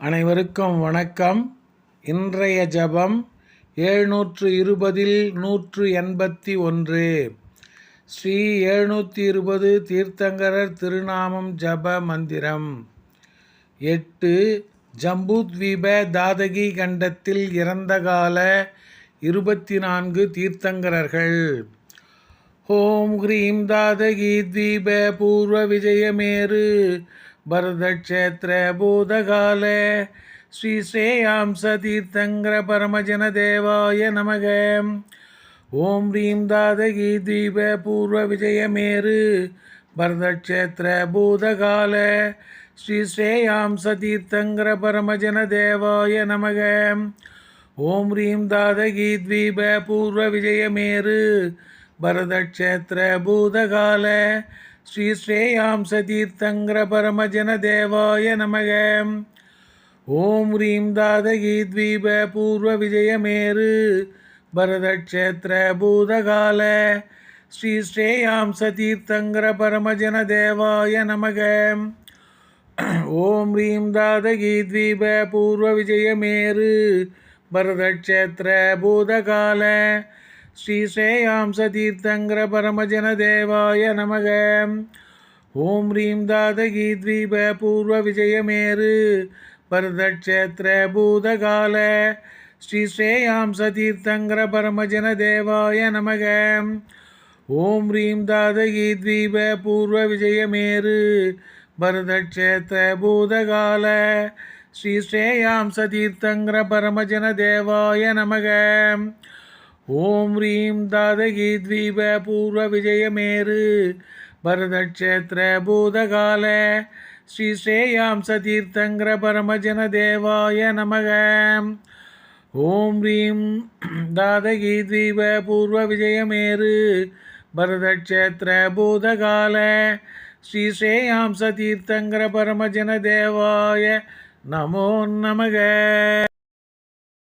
அனைவருக்கும் வணக்கம். இன்றைய ஜபம் எழுநூற்று இருபதில் நூற்று எண்பத்தி ஒன்று ஸ்ரீ ஏழ்நூற்றி இருபது தீர்த்தங்கரர் திருநாமம் ஜப மந்திரம். எட்டு ஜம்பூத்வீப தாதகி கண்டத்தில் இறந்த கால இருபத்தி நான்கு தீர்த்தங்கரர்கள். ஓம் ஹ்ரீம் தாதகி தீப பூர்வ விஜயமேரு பரதக்ஷேத்திர பூதகால. ஸ்ரீ ஸ்ரேயாம்ச தீர்த்தங்கர பரமஜன தேவாய நமக. ஓம் ஹ்ரீம் தாதகி தீப பூர்வ விஜயமேரு பரதக்ஷேத்திர பூதகால. ஸ்ரீ ஸ்ரேயாம்ச தீர்த்தங்கர பரமஜன தேவாய நமக. ஓம் ஹ்ரீம் தாதகி தீப பூர்வ விஜயமேரு பரதக்ஷேத்திர பூதகால ஸ்ரீ ஸ்ரேயாம்ச தீர்த்தங்கிர பரமஜன தேவாய நமக. ஓம் ரீம் தாதகி த்வீப பூர்வ விஜயமேரு. பரதக்ஷேத்திர பூதகால ஸ்ரீ ஸ்ரேயாம்ச தீர்த்தங்கர பரமஜன தேவாய நமக. ஓம் ரீம் தாதகி த்வீப பூர்வ விஜயமேரு. பரதக்ஷேத்திர பூதகால ஸ்ரீ ஸ்ரேயாம்ச தீர்த்தங்கர பரமஜன தேவாய நமக. ஓம் ரீம் தாதகி த்வீப பூர்வ விஜயமேரு பரதக்ஷேத்திர பூதகால. ஸ்ரீ ஸ்ரேயாம்ச தீர்த்தங்கர பரமஜன தேவாய நமக. ஓம் ரீம் தாதகி த்வீப பூர்வ விஜயமேரு. பரதக்ஷேத்திர பூதகால. ஸ்ரீ ஸ்ரேயாம் சதீர்த்தங்கிர பரமஜன தேவாய நமக. ஓம் ரீம் தாதகி த்வீப பூர்வ விஜயமேரு. பரதக்ஷேத்திர பூதகால. ஸ்ரீ ஸ்ரேயாம் சதீர்த்தங்கிர பரமஜன தேவாய நமோ நமக.